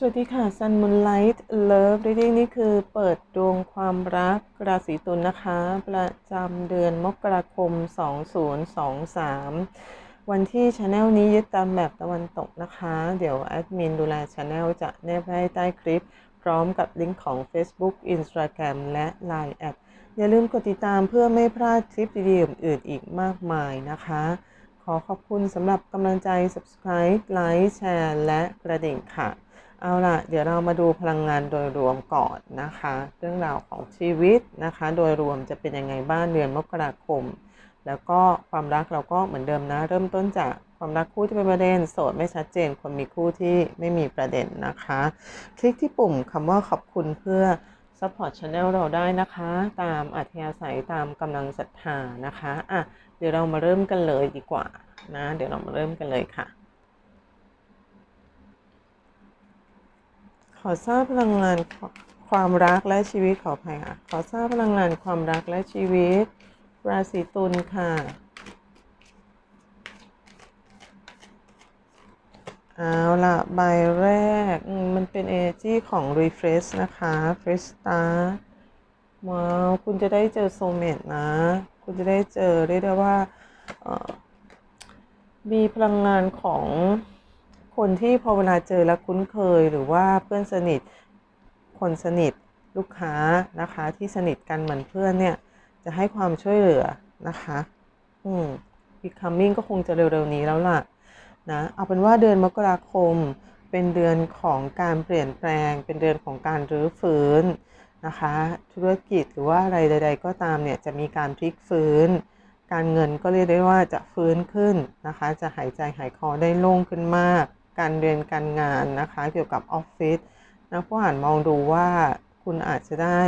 สวัสดีค่ะ Sun Moonlight Love Reading นี่คือเปิดดวงความรักราศีตุลนะคะ ประจำเดือนมกราคม 2023 วันที่ช anel นี้ยึดตามแบบตะวันตกนะคะ เดี๋ยวแอดมินดูแลช anel จะแนบให้ใต้คลิป พร้อมกับลิงก์ของ Facebook Instagram และ Line แอดอย่าลืมกดติดตามเพื่อไม่พลาดคลิปดีๆอื่นๆอีกมากมายนะคะขอขอบคุณสำหรับกำลังใจ Subscribe ไลค์แชร์และกระดิ่งค่ะ เอาล่ะ เดี๋ยวเรามาดูพลังงานโดยรวมก่อนนะคะ เรื่องราวของชีวิตนะคะ โดยรวมจะเป็นยังไงบ้างเดือนมกราคม แล้วก็ความรักเราก็เหมือนเดิมนะ เริ่มต้นจากความรักคู่ที่เป็นประเด็นโสดไม่ชัดเจนคนมีคู่ที่ไม่มีประเด็นนะคะ คลิกที่ปุ่มคำว่าขอบคุณเพื่อ support channel เราได้นะคะ ตามอัธยาศัยตามกำลังศรัทธานะคะอะเดี๋ยวเรามาเริ่มกันเลยดีกว่านะ เดี๋ยวเรามาเริ่มกันเลยค่ะ อทราบพลังงานความรักและชีวิตขออภัยค่ะขอทราบพลังงานความรักและชีวิต ราศีตุลค่ะเอาล่ะใบแรกมันเป็น energy ของ refresh นะคะ fresh start ว้าวคุณจะได้เจอโซเมตนะ คุณจะได้เจอเรียกได้ว่ามีพลังงานของ คนที่พอเวลาเจอแล้วคุ้นเคยหรือว่าเพื่อนสนิท คนสนิทลูกค้านะคะที่สนิทกันเหมือนเพื่อนเนี่ย จะให้ความช่วยเหลือนะคะ อืม becoming ก็คงจะเร็วๆนี้แล้วล่ะนะเอาเป็นว่าเดือนมกราคมเป็นเดือนของการเปลี่ยนแปลง เป็นเดือนของการรื้อฟื้นนะคะ ธุรกิจหรือว่าอะไรใด ๆ ก็ตามเนี่ยจะมีการพลิกฟื้น การเงินก็เรียกได้ว่าจะฟื้นขึ้นนะคะ จะหายใจหายคอได้โล่งขึ้นมาก การเรียนการงานนะคะเกี่ยวกับออฟฟิศนะผู้อ่านมองดูว่าคุณอาจจะได้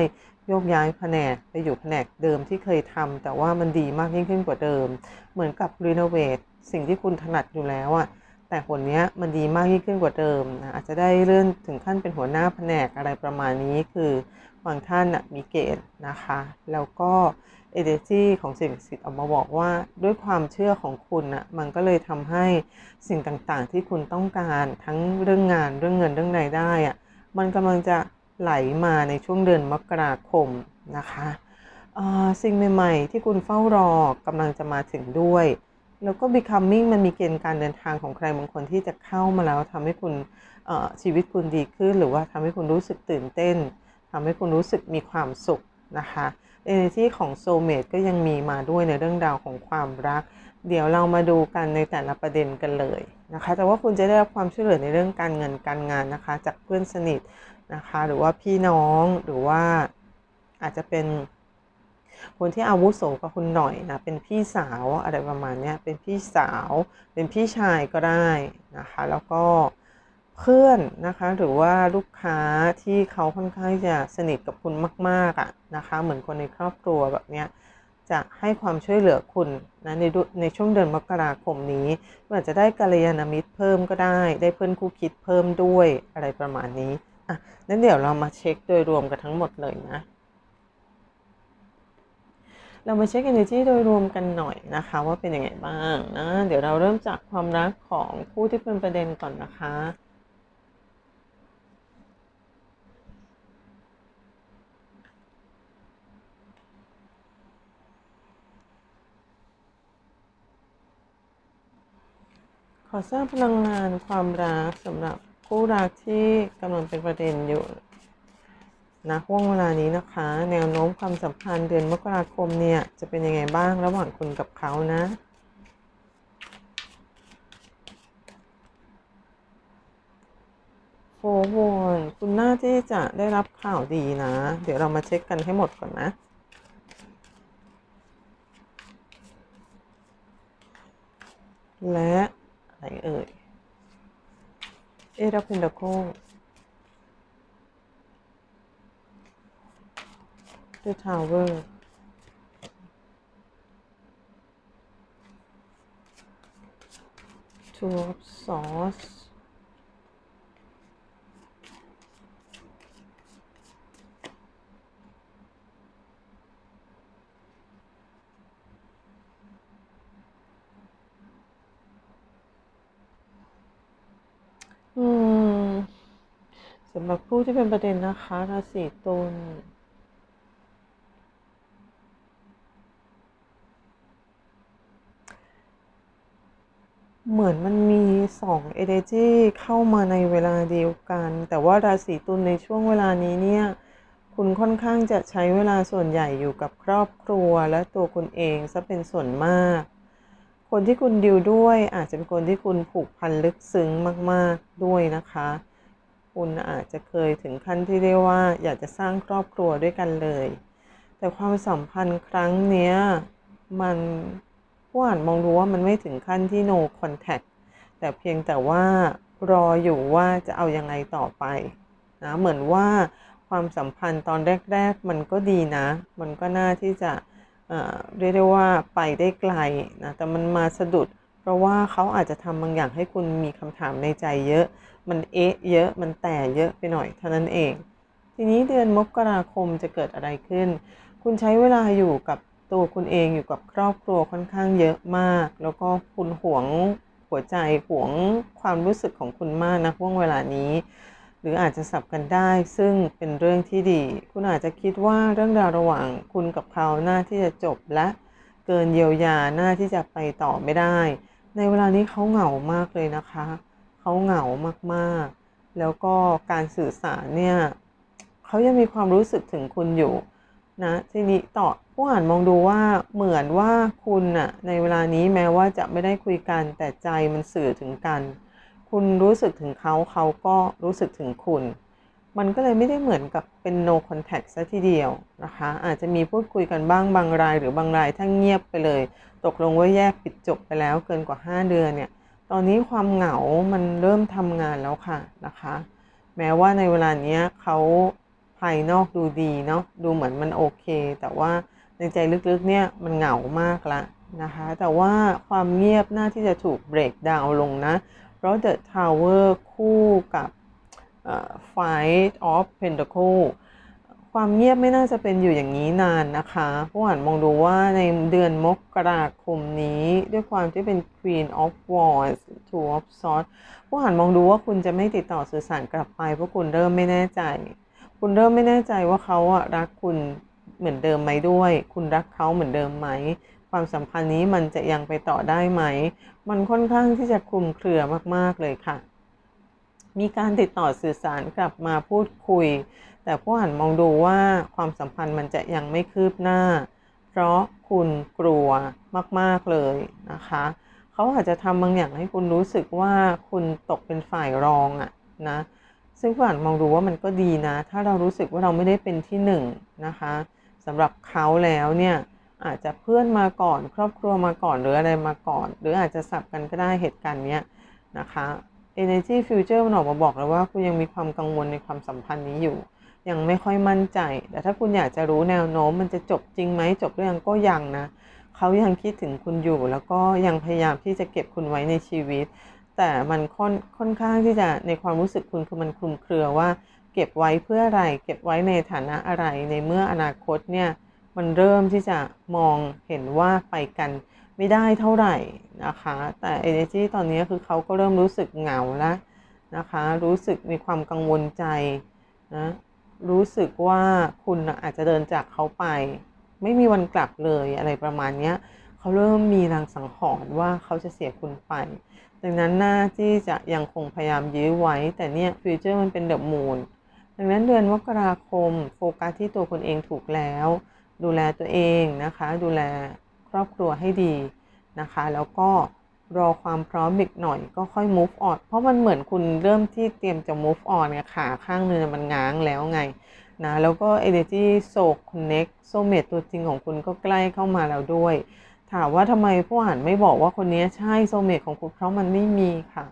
โยกย้ายแผนกไปอยู่แผนกเดิมที่เคยทำแต่ว่ามันดีมากยิ่งขึ้นกว่าเดิม เหมือนกับรีโนเวทสิ่งที่คุณถนัดอยู่แล้วอะ่ะแต่ผลนี้มันดีมากยิ่งขึ้นกว่าเดิมนะอาจจะได้เลื่อนถึงขั้นเป็นหัวหน้าแผนกอะไรประมาณนี้คือ บางท่านนะมีเกณฑ์นะคะ แล้วก็เอเดจีของสิ่งศักดิ์สิทธิ์ออกมาบอกว่าด้วยความเชื่อของคุณนะมันก็เลยทำให้สิ่งต่างๆ ที่คุณต้องการทั้งเรื่องงานเรื่องเงินเรื่องรายได้อะมันกำลังจะไหลมาในช่วงเดือนมกราคมนะคะสิ่งใหม่ ๆ ที่คุณเฝ้ารอกำลังจะมาถึงด้วย แล้วก็ becoming มันมีเกณฑ์การเดินทางของใครบางคนที่จะเข้ามาแล้วทำให้คุณชีวิตคุณดีขึ้น หรือว่าทำให้คุณรู้สึกตื่นเต้น ทำให้คุณรู้สึกมีความสุขนะคะ energy ของโซเมตก็ยังมีมาด้วยในเรื่องราวของความรัก เดี๋ยวเรามาดูกันในแต่ละประเด็นกันเลยนะคะ แต่ว่าคุณจะได้รับความช่วยเหลือในเรื่องการเงินการงานนะคะ จากเพื่อนสนิทนะคะ หรือว่าพี่น้องหรือว่าอาจจะเป็นคนที่อาวุโสกว่าคุณหน่อยนะ เป็นพี่สาวอะไรประมาณนี้เป็นพี่สาว เป็นพี่ชายก็ได้นะคะ แล้วก็ เพื่อนนะคะ หรือว่าลูกค้าที่เขาค่อนข้างจะสนิทกับคุณมากๆอะนะคะ เหมือนคนในครอบครัวแบบเนี้ยจะให้ความช่วยเหลือคุณนะในในช่วงเดือนมกราคมนี้อาจจะได้กัลยาณมิตรเพิ่มก็ได้ ได้เพื่อนคู่คิดเพิ่มด้วยอะไรประมาณนี้อะนั้นเดี๋ยวเรามาเช็คโดยรวมกันทั้งหมดเลยนะ เรามาเช็ค energy โดยรวมกันหน่อยนะคะ ว่าเป็นยังไงบ้างนะ เดี๋ยวเราเริ่มจากความรักของคู่ที่เป็นประเด็นก่อนนะคะ ขอทราบพลังงานความรักสำหรับคู่รักที่กำลังเป็นประเด็นอยู่นะห่วงเวลานี้นะคะ แนวโน้มความสัมพันธ์เดือนมกราคมเนี่ยจะเป็นยังไงบ้างระหว่างคุณกับเขานะโฟโวนคุณน่าที่จะได้รับข่าวดีนะ เดี๋ยวเรามาเช็คกันให้หมดก่อนนะและ ไหนเอ่ย เอราเพนดาโค The Tower Two of Swords อืมสำ หรับผู้ที่เป็นประเด็นนะคะราศีตุลเหมือนมันมีสอง energy เข้ามาในเวลาเดียวกัน แต่ว่าราศีตุลในช่วงเวลานี้เนี่ย คุณค่อนข้างจะใช้เวลาส่วนใหญ่อยู่กับครอบครัวและตัวคุณเองซะเป็นส่วนมาก คนที่คุณดิวด้วยอาจจะเป็นคนที่คุณผูกพันลึกซึ้งมาก ๆด้วยนะคะ คุณอาจจะเคยถึงขั้นที่เรียกว่า อยากจะสร้างครอบครัวด้วยกันเลย แต่ความสัมพันธ์ครั้งเนี้ยมันผู้อ่านมองดูว่ามันไม่ถึงขั้นที่ no contact แต่เพียงแต่ว่ารออยู่ว่าจะเอายังไงต่อไปนะเหมือนว่าความสัมพันธ์ตอนแรก ๆ มันก็ดีนะ มันก็น่าที่จะเเรียกได้ว่าไปได้ไกลนะแต่มันมาสะดุด เพราะว่าเขาอาจจะทำบางอย่างให้คุณมีคำถามในใจเยอะ มันเอ๊ะเยอะมันแต่เยอะไปหน่อยเท่านั้นเอง ทีนี้เดือนมกราคมจะเกิดอะไรขึ้น คุณใช้เวลาอยู่กับตัวคุณเองอยู่กับครอบครัวค่อนข้างเยอะมาก แล้วก็คุณหวงหัวใจหวงความรู้สึกของคุณมากนะช่วงเวลานี้ หรืออาจจะสับกันได้ ซึ่งเป็นเรื่องที่ดี คุณอาจจะคิดว่าเรื่องราวระหว่างคุณกับเขาหน้าที่จะจบและเกินเยียวยาหน้าที่จะไปต่อไม่ได้ ในเวลานี้เขาเหงามากเลยนะคะ เขาเหงามากๆ แล้วก็การสื่อสารเนี่ยเขายังมีความรู้สึกถึงคุณอยู่นะทีนี้ต่อผู้อ่านมองดูว่าเหมือนว่าคุณน่ะในเวลานี้แม้ว่าจะไม่ได้คุยกันแต่ใจมันสื่อถึงกัน คุณรู้สึกถึงเขาเขาก็รู้สึกถึงคุณ มันก็เลยไม่ได้เหมือนกับเป็น no contact ซะทีเดียวนะคะ อาจจะมีพูดคุยกันบ้างบางราย หรือบางรายถ้าเงียบไปเลย ตกลงว่าแยกปิดจบไปแล้วเกินกว่า 5 เดือนเนี่ย ตอนนี้ความเหงามันเริ่มทำงานแล้วค่ะนะคะ แม้ว่าในเวลานี้เขาภายนอกดูดีเนาะดูเหมือนมันโอเค แต่ว่าในใจลึกๆเนี่ยมันเหงามากละนะคะ แต่ว่าความเงียบน่าที่จะถูกเบรกดาวลงนะ เพราะ The Tower คู่กับ Fight of Pentacle ความเงียบไม่น่าจะเป็นอยู่อย่างนี้นานนะคะผู้อ่านมองดูว่าในเดือนมกราคมนี้ ด้วยความที่เป็น Queen of Wands Two of Swords ผู้อ่านมองดูว่าคุณจะไม่ติดต่อสื่อสารกลับไปเพราะคุณเริ่มไม่แน่ใจ คุณเริ่มไม่แน่ใจว่าเขาอะรักคุณเหมือนเดิมไหมด้วย คุณรักเขาเหมือนเดิมไหม ความสัมพันธ์นี้มันจะยังไปต่อได้ไหม มันค่อนข้างที่จะคลุมเครือมากๆเลยค่ะ มีการติดต่อสื่อสารกลับมาพูดคุย แต่ผู้อ่านมองดูว่าความสัมพันธ์มันจะยังไม่คืบหน้า เพราะคุณกลัวมาก ๆ เลยนะคะ เขาอาจจะทำบางอย่างให้คุณรู้สึกว่าคุณตกเป็นฝ่ายรองอะนะ ซึ่งผู้อ่านมองดูว่ามันก็ดีนะ ถ้าเรารู้สึกว่าเราไม่ได้เป็นที่หนึ่งนะคะสำหรับเขาแล้วเนี่ยอาจจะเพื่อนมาก่อนครอบครัวมาก่อนหรืออะไรมาก่อน หรืออาจจะสับกันก็ได้เหตุการณ์เนี้ยนะคะ Energy Future มันออกมาบอกแล้วว่าคุณยังมีความกังวลในความสัมพันธ์นี้อยู่ ยังไม่ค่อยมั่นใจ แต่ถ้าคุณอยากจะรู้แนวโน้มมันจะจบจริงไหมจบหรือยังก็ยังนะเขายังคิดถึงคุณอยู่ แล้วก็ยังพยายามที่จะเก็บคุณไว้ในชีวิต แต่มันค่อนค่อนข้างที่จะในความรู้สึกคุณคือมันคลุมเครือว่า เก็บไว้เพื่ออะไร เก็บไว้ในฐานะอะไรในเมื่ออนาคตเนี่ยมันเริ่มที่จะมองเห็นว่าไปกันไม่ได้เท่าไหร่นะคะ แต่ energy ตอนนี้คือเขาก็เริ่มรู้สึกเหงาแล้วนะคะ รู้สึกมีความกังวลใจนะ รู้สึกว่าคุณอาจจะเดินจากเขาไป ไม่มีวันกลับเลยอะไรประมาณนี้เขาเริ่มมีรางสังหรณ์ว่าเขาจะเสียคุณไป ดังนั้นหน้าที่จะยังคงพยายามยื้อไว้ แต่เนี่ยฟิวเจอร์มันเป็นเดอะมูนดังนั้นเดือนมกราคมโฟกัสที่ตัวคนเองถูกแล้ว ดูแลตัวเองนะคะ ดูแลครอบครัวให้ดีนะคะ แล้วก็ รอความพร้อมอีกหน่อยก็ค่อย move on เพราะมันเหมือนคุณเริ่มที่เตรียมจะ move on เนี่ยขาข้างนึงมันง้างแล้วไงนะแล้วก็ energy soul connect soulmate ตัวจริงของคุณก็ใกล้เข้ามาแล้วด้วย ถามว่าทำไมผู้อ่านไม่บอกว่าคนนี้ใช่ soulmate ของคุณเพราะมันไม่มีค่ะ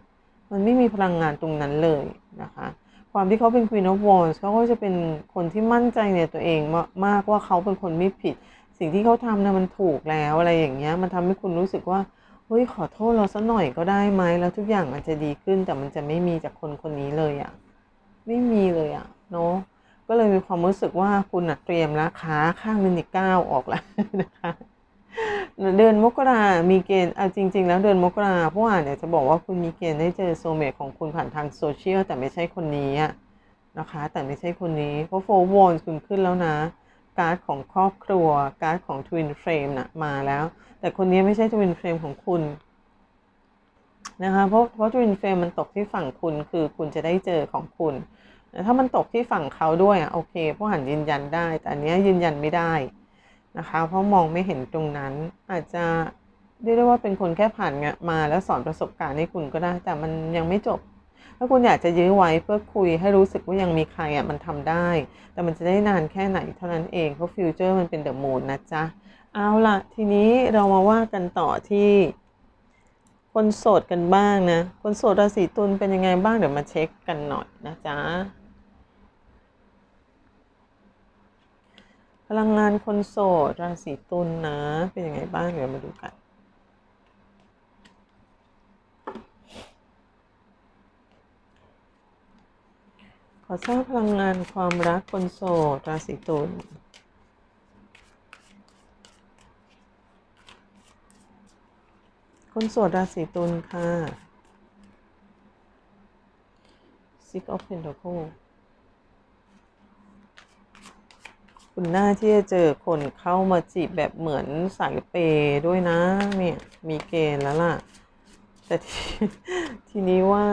มันไม่มีพลังงานตรงนั้นเลยนะคะความที่เขาเป็น Queen of Wands เขาก็จะเป็นคนที่มั่นใจในตัวเองมากว่าเขาเป็นคนไม่ผิด สิ่งที่เขาทำนะมันถูกแล้วอะไรอย่างเงี้ยมันทำให้คุณรู้สึกว่า เฮ้ยขอโทษเราสักหน่อยก็ได้ไหมแล้วทุกอย่างมันจะดีขึ้นแต่มันจะไม่มีจากคนคนนี้เลยอะ่ะไม่มีเลยอะ่ะเนาะก็เลยมีความรู้สึกว่าคุณอะเตรียมแล้วขาข้างนึงอีกก้าวออกแล้วนะคะเดือนมกรามีเกณฑ์เอาจริง ๆ แล้วเดือนมกราผู้อ่านเนี่ยจะบอกว่าคุณมีเกณฑ์ได้เจอโซเมตของคุณผ่านทางโซเชียลแต่ไม่ใช่คนนี้นะคะ แต่ไม่ใช่คนนี้ เพราะโฟร์วนคุณขึ้นแล้วนะ การ์ดของครอบครัว การ์ดของทวินเฟรมนะมาแล้ว แต่คนนี้ไม่ใช่ทวินเฟรมของคุณนะคะเพราะเพราะทวินเฟรมมันตกที่ฝั่งคุณคือคุณจะได้เจอของคุณแต่ถ้ามันตกที่ฝั่งเขาด้วยอะโอเคผู้หันยืนยันได้ แต่อันนี้ยืนยันไม่ได้นะคะ เพราะมองไม่เห็นตรงนั้นอาจจะเรียกได้ว่าเป็นคนแค่ผ่านมาแล้วสอนประสบการณ์ให้คุณก็ได้ แต่มันยังไม่จบ ถ้าคุณอยากจะยื้อไว้เพื่อคุยให้รู้สึกว่ายังมีใครอะมันทำได้ แต่มันจะได้นานแค่ไหนเท่านั้นเองเพราะฟิวเจอร์มันเป็นเดอะมูนนะจ๊ะ เอาล่ะ ทีนี้เรามาว่ากันต่อที่ คนโสดกันบ้างนะ คนโสดราศีตุลเป็นยังไงบ้างเดี๋ยวมาเช็คกันหน่อยนะจ๊ะพลังงานคนโสดราศีตุลนะเป็นยังไงบ้างเดี๋ยวมาดูกัน ขอทราบพลังงานความรักคนโสดราศีตุล คนโสดราศีตุลค่ะ Six of Pentacles คุณน่าที่จะเจอคนเข้ามาจีบแบบเหมือนสายเปย์ด้วยนะเนี่ย มีเกณฑ์แล้วล่ะ แต่ททีนี้ว่า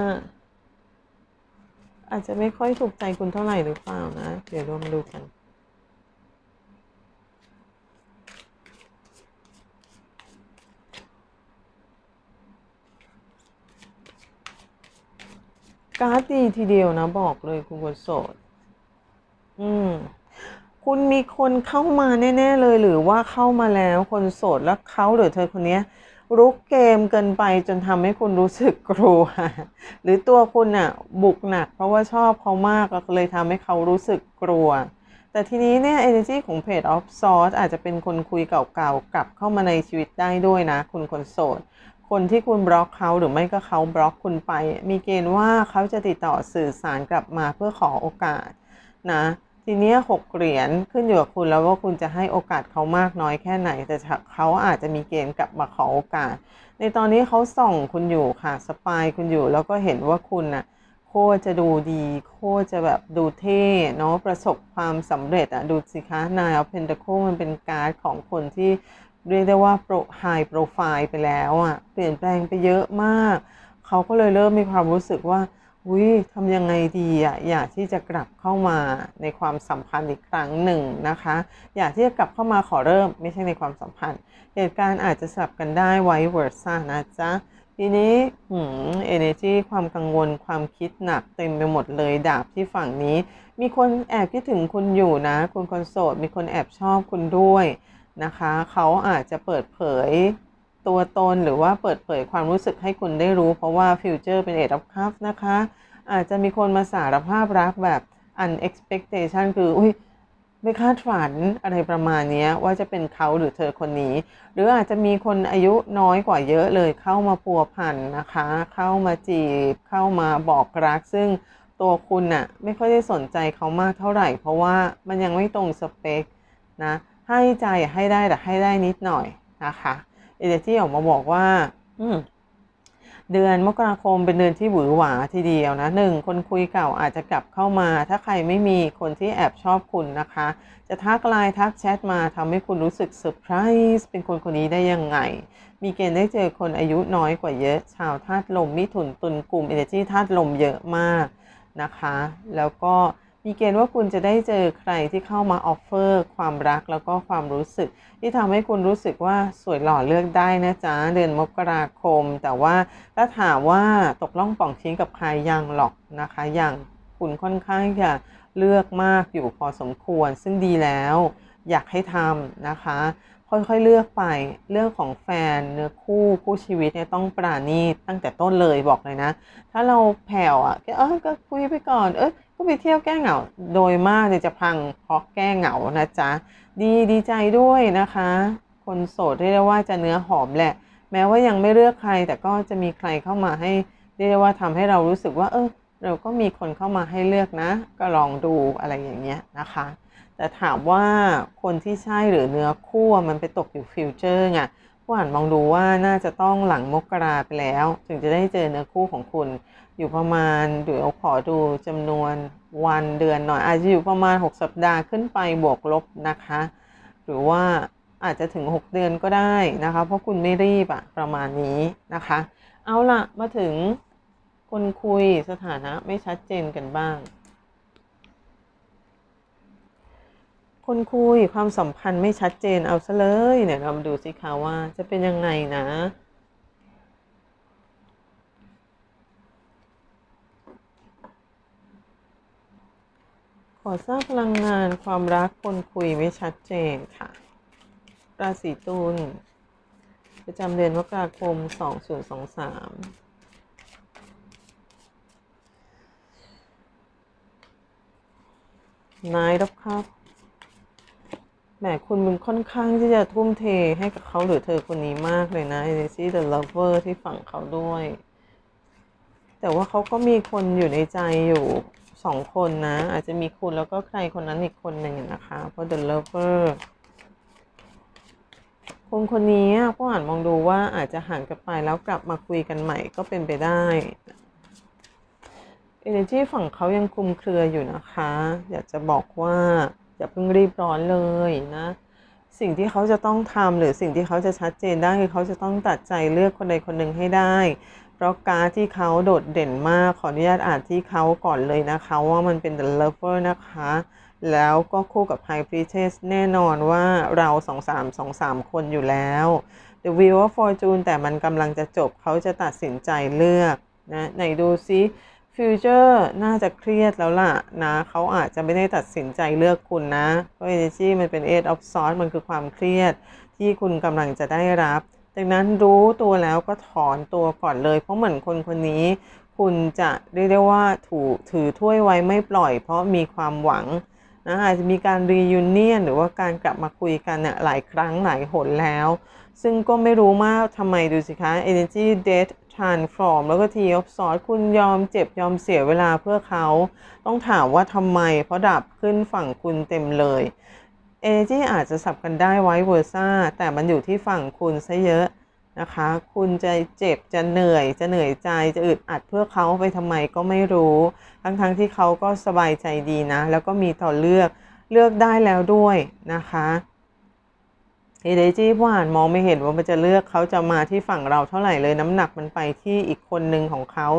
อาจจะไม่ค่อยถูกใจคุณเท่าไหร่หรือเปล่านะ เดี๋ยวรามดูกัน การ์ดดีทีเดียวนะบอกเลยคุณคนโสด อืม คุณมีคนเข้ามาแน่ ๆ เลยหรือว่าเข้ามาแล้วคนโสดแล้วเขาหรือเธอคนนี้รุกเกมเกินไปจนทำให้คุณรู้สึกกลัว หรือตัวคุณอะบุกหนัก เพราะว่าชอบเขามากก็เลยทำให้เขารู้สึกกลัว แต่ทีนี้เนี่ย energy ของเพจ of source อาจจะเป็นคนคุยเก่าๆกลับเข้ามาในชีวิตได้ด้วยนะ คุณคนโสด คนที่คุณบล็อกเขาหรือไม่ก็เขาบล็อกคุณไป มีเกณฑ์ว่าเขาจะติดต่อสื่อสารกลับมาเพื่อขอโอกาสนะทีนี้หกเหรียญขึ้นอยู่กับคุณแล้วว่าคุณจะให้โอกาสเขามากน้อยแค่ไหน แต่เขาอาจจะมีเกณฑ์กลับมาขอโอกาส ในตอนนี้เขาส่องคุณอยู่ค่ะสปายคุณอยู่แล้วก็เห็นว่าคุณน่ะโคจะดูดี โคจะแบบดูเท่เนาะประสบความสำเร็จอะดูสิคะนายเอาเพนตาโคมันเป็นการ์ดของคนที่ เรียกได้ว่าโปรไฮโปรไฟล์ไปแล้วอะเปลี่ยนแปลงไปเยอะมาก เขาก็เลยเริ่มมีความรู้สึกว่าอุ้ยทำยังไงดีอะอยากที่จะกลับเข้ามาในความสัมพันธ์อีกครั้งหนึ่งนะคะ อยากที่จะกลับเข้ามาขอเริ่มไม่ใช่ในความสัมพันธ์ เหตุการณ์อาจจะสลับกันได้ไว้เวอร์ซ่านะจ๊ะทีนี้หืม energy ความกังวลความคิดหนักเต็มไปหมดเลยดาบที่ฝั่งนี้ มีคนแอบคิดถึงคุณอยู่นะ คุณคนโสดมีคนแอบชอบคุณด้วย นะคะ เขาอาจจะเปิดเผยตัวตนหรือว่าเปิดเผยความรู้สึกให้คุณได้รู้ เพราะว่าฟิวเจอร์เป็นเอ็ดอ f คัพนะคะ อาจจะมีคนมาสารภาพรักแบบ unexpectation คืออุ้ยไม่คาดฝันอะไรประมาณนี้ว่าจะเป็นเขาหรือเธอคนนี้ หรืออาจจะมีคนอายุน้อยกว่าเยอะเลยเข้ามาพัวพันนะคะ เข้ามาจีบเข้ามาบอกรัก ซึ่งตัวคุณน่ะไม่ค่อยได้สนใจเขามากเท่าไหร่ เพราะว่ามันยังไม่ตรงสเปคนะ ให้ใจให้ได้แต่ให้ได้นิดหน่อยนะคะเอเดที่ออกมาบอกว่า อืมเดือนมกราคมเป็นเดือนที่หวือหวาทีเดียวนะหนึ่งคนคุยเก่าอาจจะกลับเข้ามา ถ้าใครไม่มีคนที่แอบชอบคุณนะคะ จะทักไลน์ทักแชทมาทำให้คุณรู้สึกเซอร์ไพรส์เป็นคนคนนี้ได้ยังไง มีเกณฑ์ได้เจอคนอายุน้อยกว่าเยอะ ชาวธาตุลมมิถุนตุลกลุ่มเอเนจีธาตุลมเยอะมากนะคะ แล้วก็ มีเกณฑ์ว่าคุณจะได้เจอใครที่เข้ามาออฟเฟอร์ความรักแล้วก็ความรู้สึก ที่ทำให้คุณรู้สึกว่าสวยหล่อเลือกได้นะจ๊ะเดือนมกราคม แต่ว่าถ้าถามว่าตกล่องป่องชิ้นกับใครยังหรอกนะคะยังคุณค่อนข้างจะเลือกมากอยู่พอสมควร ซึ่งดีแล้วอยากให้ทำนะคะ ค่อยๆเลือกไป เรื่องของแฟนเนื้อคู่คู่ชีวิตเนี่ยต้องปราณีตตั้งแต่ต้นเลยบอกเลยนะ ถ้าเราแผ่วอะก็เออก็คุยไปก่อนเออก็ไปเที่ยวแก้เหงา โดยมากจะพังเพราะแก้เหงานะจ๊ะดีดีใจด้วยนะคะ คนโสดเรียกได้ว่าจะเนื้อหอมแหละ แม้ว่ายังไม่เลือกใคร แต่ก็จะมีใครเข้ามาให้เรียกได้ว่าทำให้เรารู้สึกว่า เออเราก็มีคนเข้ามาให้เลือกนะ ก็ลองดูอะไรอย่างเงี้ยนะคะ แต่ถามว่าคนที่ใช่หรือเนื้อคู่มันไปตกอยู่ฟิวเจอร์ไงผู้อ่านมองดูว่าน่าจะต้องหลังมกราไปแล้ว ถึงจะได้เจอเนื้อคู่ของคุณ อยู่ประมาณเดี๋ยวขอดูจำนวนวันเดือนหน่อย อาจจะอยู่ประมาณ 6 สัปดาห์ขึ้นไปบวกลบนะคะ หรือว่าอาจจะถึง 6 เดือนก็ได้นะคะ เพราะคุณไม่รีบอะประมาณนี้นะคะ เอาละมาถึงคนคุยสถานะไม่ชัดเจนกันบ้าง คนคุยความสัมพันธ์ไม่ชัดเจนเอาซะเลยเนี่ยเรามาดูสิคะว่าจะเป็นยังไงนะ ขอทราบพลังงานความรักคนคุยไม่ชัดเจนค่ะ ราศีตุลประจำเดือนมกราคม 2023นายรับครับ หมคุณมันค่อนข้างที่จะทุ่มเทให้กับเขาหรือเธอคนนี้มากเลยนะ Energy the lover ที่ฝั่งเขาด้วย แต่ว่าเขาก็มีคนอยู่ในใจอยู่สองคนนะ อาจจะมีคุณแล้วก็ใครคนนั้นอีกคนหนึ่งนะคะ เพราะ the lover คนคนนี้ก็อ่านมองดูว่าอาจจะห่างกันไปแล้วกลับมาคุยกันใหม่ก็เป็นไปได้ Energy ฝั่งเขายังคลุมเครืออยู่นะคะ อยากจะบอกว่า อย่าเพิ่งรีบร้อนเลยนะ สิ่งที่เขาจะต้องทำหรือสิ่งที่เขาจะชัดเจนได้คือเขาจะต้องตัดใจเลือกคนใดคนหนึ่งให้ได้ เพราะการที่เขาโดดเด่นมากขออนุญาตอ่านที่เขาก่อนเลยนะคะว่ามันเป็น the lover นะคะ แล้วก็คู่กับ high priestess แน่นอนว่าเราสองสามสองสามคนอยู่แล้ว the wheel of fortune แต่มันกำลังจะจบเขาจะตัดสินใจเลือกนะไหนดูซิ ฟิวเจอร์น่าจะเครียดแล้วล่ะนะ เขาอาจจะไม่ได้ตัดสินใจเลือกคุณนะ เพราะ energy มันเป็น eight of swords มันคือความเครียดที่คุณกำลังจะได้รับ ดังนั้นรู้ตัวแล้วก็ถอนตัวก่อนเลย เพราะเหมือนคนคนนี้ คุณจะเรียกได้ว่าถูถือถ้วยไว้ไม่ปล่อย เพราะมีความหวังนะอาจจะมีการรียูเนียนหรือว่าการกลับมาคุยกันเนี่ยหลายครั้งหลายหนแล้ว ซึ่งก็ไม่รู้มากทำไมดูสิคะ energy death transform แล้วก็ t of swords คุณยอมเจ็บยอมเสียเวลาเพื่อเขา ต้องถามว่าทำไม เพราะดับขึ้นฝั่งคุณเต็มเลย energy อาจจะสับกันได้ไว้เวอร์ซ่าแต่มันอยู่ที่ฝั่งคุณซะเยอะนะคะ คุณจะเจ็บจะเหนื่อยจะเหนื่อยใจจะอึดอัดเพื่อเขาไปทำไมก็ไม่รู้ ทั้งๆทที่เขาก็สบายใจดีนะ แล้วก็มีต่อเลือกเลือกได้แล้วด้วยนะคะ เอเดจี้ผู้อ่านมองไม่เห็นว่ามันจะเลือกเขาจะมาที่ฝั่งเราเท่าไหร่เลยน้ำหนักมันไปที่อีกคนหนึ่งของเขา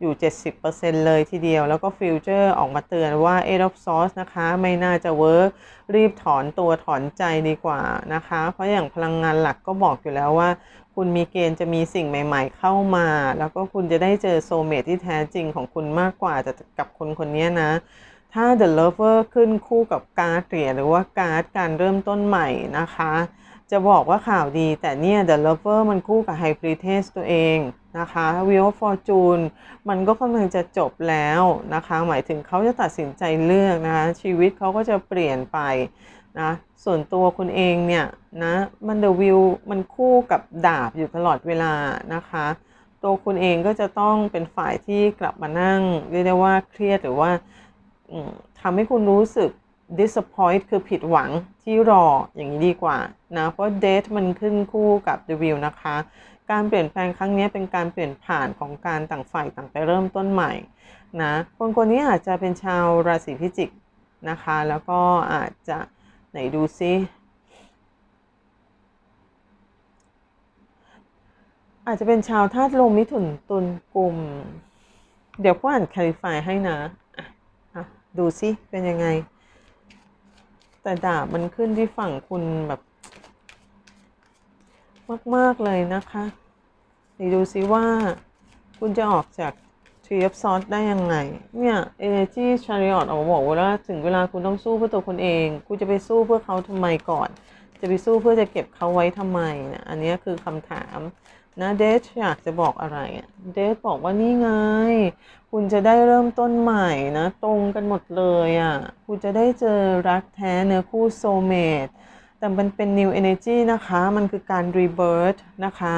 อยู่ 70%เลยทีเดียว แล้วก็ฟิวเจอร์ออกมาเตือนว่า eight of swords นะคะ ไม่น่าจะเวิร์กรีบถอนตัวถอนใจดีกว่านะคะ เพราะอย่างพลังงานหลักก็บอกอยู่แล้วว่า คุณมีเกณฑ์จะมีสิ่งใหม่ ๆ เข้ามา แล้วก็คุณจะได้เจอโซเมทที่แท้จริงของคุณมากกว่าแต่กับคนคนนี้นะ ถ้า The Lover ขึ้นคู่กับการ์ดเหรียญหรือว่าการ์ดการเริ่มต้นใหม่นะคะ จะบอกว่าข่าวดีแต่เนี่ย The Lover มันคู่กับ High Priestess ตัวเองนะคะ Wheel of Fortune มันก็กำลังจะจบแล้วนะคะ หมายถึงเขาจะตัดสินใจเลือกนะคะ ชีวิตเขาก็จะเปลี่ยนไปนะส่วนตัวคุณเองเนี่ยนะมัน The Wheel มันคู่กับดาบอยู่ตลอดเวลานะคะ ตัวคุณเองก็จะต้องเป็นฝ่ายที่กลับมานั่งเรียกได้ว่าเครียดหรือว่า ทำให้คุณรู้สึก disappoint คือผิดหวังที่รออย่างนี้ดีกว่านะเพราะ date มันขึ้นคู่กับ the wheel นะคะ การเปลี่ยนแปลงครั้งนี้เป็นการเปลี่ยนผ่านของการต่างฝ่ายต่างไปเริ่มต้นใหม่นะคนคนนี้อาจจะเป็นชาวราศีพิจิกนะคะ แล้วก็อาจจะไหนดูซิอาจจะเป็นชาวธาตุลมมิถุนตุลกลุ่ม เดี๋ยวผู้อ่านคลิฟายให้นะ ดูซิเป็นยังไง แต่ดาบมันขึ้นที่ฝั่งคุณแบบ มาก ๆ เลยนะคะเดี๋ยวดูซิว่า คุณจะออกจาก Tree of Swords ได้ยังไง เนี่ย Energy Chariot ออกมาบอกว่าถึงเวลาคุณต้องสู้เพื่อตัวคุณเอง คุณจะไปสู้เพื่อเขาทำไมก่อน จะไปสู้เพื่อจะเก็บเขาไว้ทำไมนะอันนี้คือคำถาม นะเดชอยากจะบอกอะไรเดชบอกว่านี่ไง คุณจะได้เริ่มต้นใหม่นะ ตรงกันหมดเลยอะ่ะ คุณจะได้เจอรักแท้เนื้อคู่โซเมตแต่มันเป็น new energy นะคะ มันคือการ rebirth นะคะ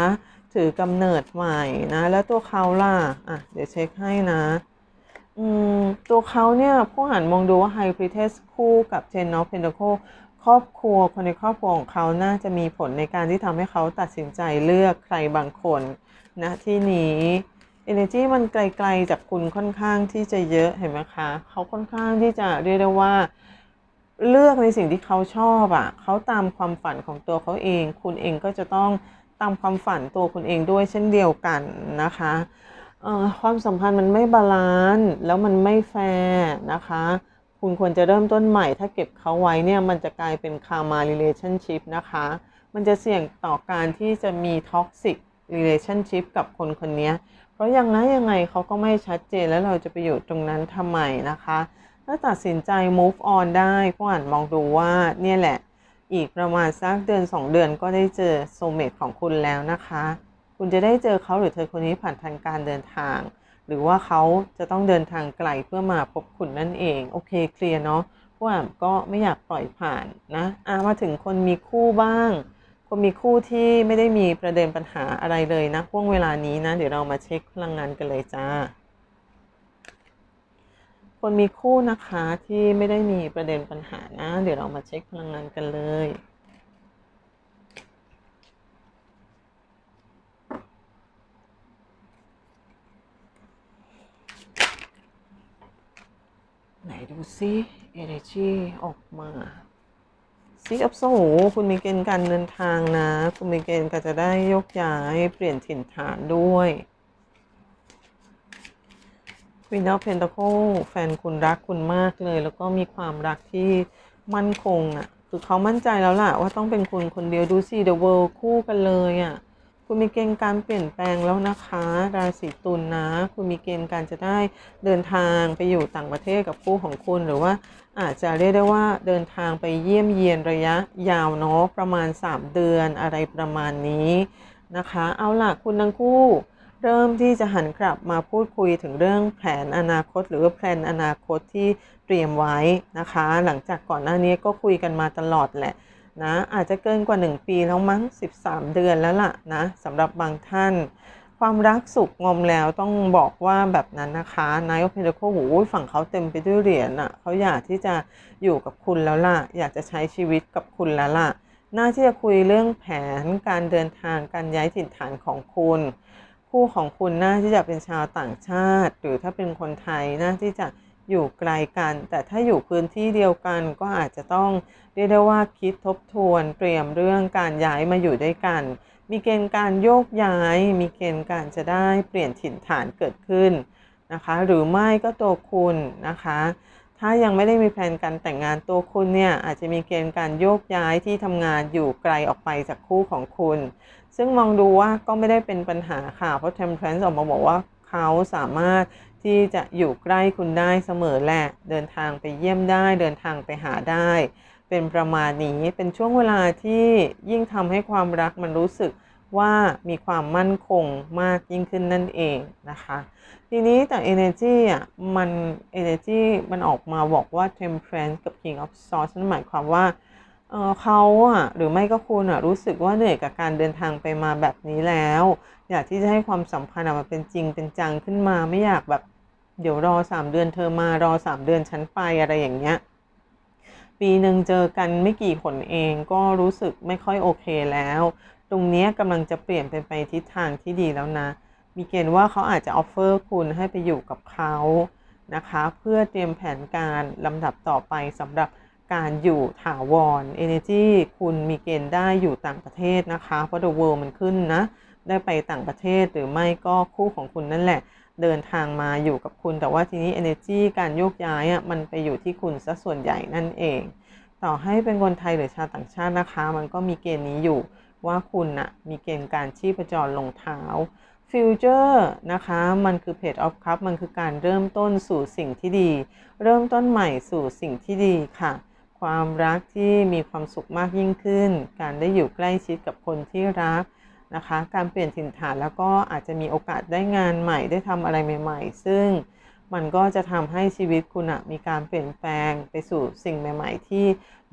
ถือกำเนิดใหม่นะ แล้วตัวเขาล่ะ อะ เดี๋ยวเช็คให้นะตัวเขาเนี่ยผู้หันมองดูว่า High Priestess คู่กับ Ten of Pentacles ครอบครัวคนในครอบครัวของเขาน่าจะมีผลในการที่ทำให้เขาตัดสินใจเลือกใครบางคนนะที่นี้ energy มันไกลๆจากคุณค่อนข้างที่จะเยอะเห็นไหมคะเขาค่อนข้างที่จะเรียกได้ว่า เลือกในสิ่งที่เขาชอบอะ่ะเขาตามความฝันของตัวเขาเอง คุณเองก็จะต้องตามความฝันตัวคุณเองด้วยเช่นเดียวกันนะคะความสัมพันธ์มันไม่บาลานซ์แล้วมันไม่แฟร์นะคะ คุณควรจะเริ่มต้นใหม่ ถ้าเก็บเขาไว้เนี่ยมันจะกลายเป็นคามา relationship นะคะ มันจะเสี่ยงต่อการที่จะมี toxic relationship กับคนคนนี้ เพราะยังไงยังไงเขาก็ไม่ชัดเจนแล้วเราจะไปอยู่ตรงนั้นทำไมนะคะ ถ้าตัดสินใจ move on ได้ก็อ่านมองดูว่าเนี่ยแหละ อีกประมาณสักเดือน 2 เดือนก็ได้เจอโซเมตของคุณแล้วนะคะ คุณจะได้เจอเขาหรือเธอคนนี้ผ่านทางการเดินทาง หรือว่าเขาจะต้องเดินทางไกลเพื่อมาพบคุณนั่นเอง โอเคเคลียร์เนาะพวกอ่านก็ไม่อยากปล่อยผ่านนะอ่ามาถึงคนมีคู่บ้าง คนมีคู่ที่ไม่ได้มีประเด็นปัญหาอะไรเลยนะห่วงเวลานี้นะ เดี๋ยวเรามาเช็คพลังงานกันเลยจ้า คนมีคู่นะคะที่ไม่ได้มีประเด็นปัญหานะ เดี๋ยวเรามาเช็คพลังงานกันเลย ดูซิ energy ออกมาซิกอัพโซคุณมีเกณฑ์การเดินทางนะ คุณมีเกณฑ์การจะได้ยกย้าย เปลี่ยนถิ่นฐานด้วย Queen of Pentacle แฟนคุณรักคุณมากเลย แล้วก็มีความรักที่มั่นคงอะ่ะคือเขามั่นใจแล้วล่ะ ว่าต้องเป็นคุณคนเดียวดูสิ The World คู่กันเลยอะ่ะ คุณมีเกณฑ์การเปลี่ยนแปลงแล้วนะคะ ราศีตุลนนะ คุณมีเกณฑ์การจะได้เดินทางไปอยู่ต่างประเทศกับคู่ของคุณ หรือว่าอาจจะเรียกได้ว่าเดินทางไปเยี่ยมเยียนระยะยาวเนาะประมาณ 3 เดือนอะไรประมาณนี้นะคะ เอาล่ะคุณทั้งคู่เริ่มที่จะหันกลับมาพูดคุยถึงเรื่องแผนอนาคต หรือว่าแผนอนาคตที่เตรียมไว้นะคะ หลังจากก่อนหน้านี้ก็คุยกันมาตลอดแหละ นะอาจจะเกินกว่า 1 ปีแล้วมั้ง 13 เดือนแล้วล่ะนะสำหรับบางท่าน ความรักสุขงอมแล้วต้องบอกว่าแบบนั้นนะคะนายกเพนโคหูฝั่งเขาเต็มไปด้วยเหรียญอะเขาอยากที่จะอยู่กับคุณแล้วล่ะ อยากจะใช้ชีวิตกับคุณแล้วล่ะ น่าที่จะคุยเรื่องแผนการเดินทางการย้ายถิ่นฐานของคุณ คู่ของคุณน่าที่จะเป็นชาวต่างชาติ หรือถ้าเป็นคนไทยน่าที่จะ อยู่ไกลกัน แต่ถ้าอยู่พื้นที่เดียวกันก็อาจจะต้องเรียกได้ว่าคิดทบทวนเตรียมเรื่องการย้ายมาอยู่ด้วยกัน มีเกณฑ์การโยกย้าย มีเกณฑ์การจะได้เปลี่ยนถิ่นฐานเกิดขึ้นนะคะ หรือไม่ก็ตัวคุณนะคะ ถ้ายังไม่ได้มีแผนการแต่งงานตัวคุณเนี่ยอาจจะมีเกณฑ์การโยกย้ายที่ทำงานอยู่ไกลออกไปจากคู่ของคุณ ซึ่งมองดูว่าก็ไม่ได้เป็นปัญหาค่ะเพราะ Temperance ออกมาบอกว่าเขาสามารถ ที่จะอยู่ใกล้คุณได้เสมอแหละเดินทางไปเยี่ยมได้ เดินทางไปหาได้ เป็นประมาณนี้เป็นช่วงเวลาที่ยิ่งทำให้ความรักมันรู้สึกว่ามีความมั่นคงมากยิ่งขึ้นนั่นเองนะคะ ทีนี้แต่ energy อะมัน energy มันออกมาบอกว่า temperance กับ king of swords นั่นหมายความว่า เเขาอะหรือไม่ก็คุณอะรู้สึกว่าเหนื่อยกับการเดินทางไปมาแบบนี้แล้ว อยากที่จะให้ความสัมพันธ์มันเป็นจริงเป็นจังขึ้นมาไม่อยากแบบเดี๋ยวรอสามเดือนเธอมารอสามเดือนฉันไปอะไรอย่างเงี้ยปีหนึ่งเจอกันไม่กี่คนเองก็รู้สึกไม่ค่อยโอเคแล้ว ตรงนี้กำลังจะเปลี่ยนเป็นไปทิศทางที่ดีแล้วนะ มีเกณฑ์ว่าเขาอาจจะออฟเฟอร์คุณให้ไปอยู่กับเขานะคะ เพื่อเตรียมแผนการลำดับต่อไปสำหรับ การอยู่ถาวร Energy คุณมีเกณฑ์ได้อยู่ต่างประเทศนะคะ เพราะ The World มันขึ้นนะ ได้ไปต่างประเทศหรือไม่ก็คู่ของคุณนั่นแหละ เดินทางมาอยู่กับคุณ แต่ว่าทีนี้ energy การโยกย้ายอะมันไปอยู่ที่คุณซะส่วนใหญ่นั่นเอง ต่อให้เป็นคนไทยหรือชาวต่างชาตินะคะ มันก็มีเกณฑ์นี้อยู่ว่าคุณอะมีเกณฑ์การชีพจรลงเท้าฟิวเจอร์นะคะ มันคือเพจออฟคัพมันคือการเริ่มต้นสู่สิ่งที่ดี เริ่มต้นใหม่สู่สิ่งที่ดีค่ะ ความรักที่มีความสุขมากยิ่งขึ้น การได้อยู่ใกล้ชิดกับคนที่รักนะคะ การเปลี่ยนถิ่นฐานแล้วก็อาจจะมีโอกาสได้งานใหม่ได้ทำอะไรใหม่ ๆ ซึ่งมันก็จะทำให้ชีวิตคุณมีการเปลี่ยนแปลงไปสู่สิ่งใหม่ ๆ ที่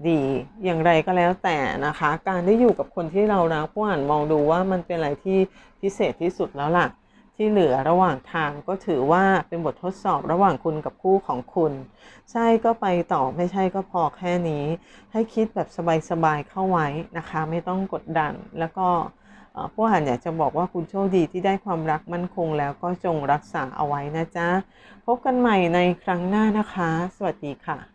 ดีอย่างไรก็แล้วแต่นะคะ การได้อยู่กับคนที่เรารักผู้อ่านมองดูว่ามันเป็นอะไรที่พิเศษที่สุดแล้วล่ะ ที่เหลือระหว่างทางก็ถือว่าเป็นบททดสอบระหว่างคุณกับคู่ของคุณ ใช่ก็ไปต่อไม่ใช่ก็พอแค่นี้ ให้คิดแบบสบายๆเข้าไว้นะคะ ไม่ต้องกดดันแล้วก็ผู้อ่านอยากจะบอกว่าคุณโชคดีที่ได้ความรักมั่นคงแล้วก็จงรักษาเอาไว้นะจ๊ะ พบกันใหม่ในครั้งหน้านะคะ สวัสดีค่ะ